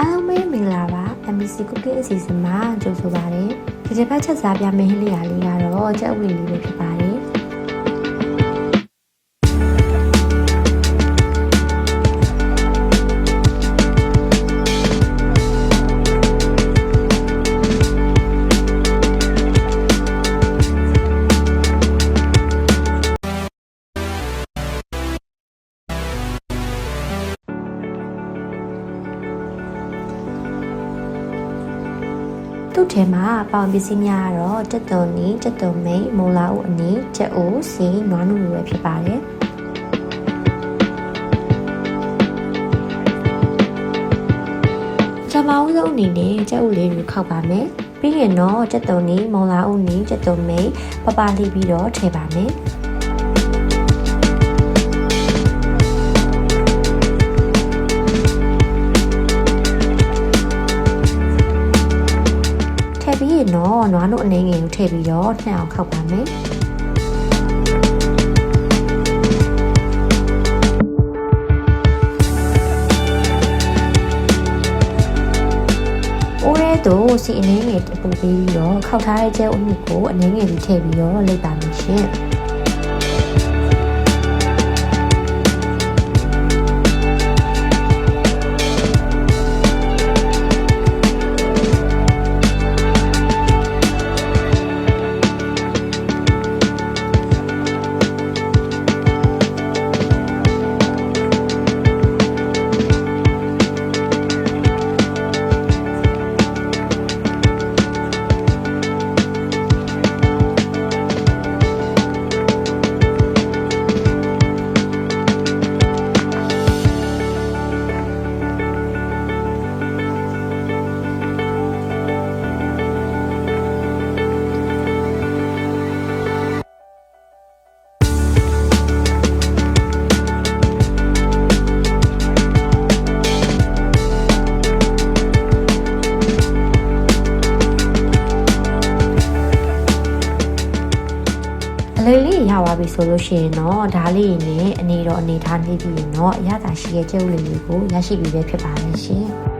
အားလုံးပဲမင်္ဂလာပါ MBC Cooking အစီအစဉ်မှာကြိုဆိုပါရစေ။ဒီတစ်ပတ်ချက်စားပြမယ့်ဟင်းလျာလေးကတော့ကြက်ဝီလေးပဲဖြစ်ပါ သူ့ထဲမှာပေါင်ပစ္စည်းများကတော့တက်တုံနီတက်တုံမိတ်မိုလာဦးအနီချက်အိုးစီနွားနုလိုပဲဖြစ်ပါတယ်ကျွန်မအောင်ဆုံးအနေနဲ့ချက်ဥလေးကိုခောက်ပါမယ်ပြီးရင်တော့ချက်တုံနီမော်လာဦးနီချက်တုံမိတ်ပပလိပြီးတော့ထည့်ပါမယ် ရင်တော့နွားနို့အနေငယ်ကိုထည့်ပြီးတော့နှံ့အောင်ခောက်ပါမယ်အိုးရဲတို့စီအနေငယ်ပူပေးပြီးတော့ခောက်ထားတဲ့ကျဲအုပ်မြစ်ကိုအနေငယ်ကြီးထည့်ပြီးတော့လိပ်ပါမယ်ရှင် အလေးလေးရပါပြီဆိုလို့ရှိရင်တော့ဒါလေးနဲ့အနေတော့အနေထားနေပြီးရင်တော့အရသာရှိရဲ့ကျုပ်လေးလေးကိုရရှိပြီပဲဖြစ်ပါလိမ့်ရှင်။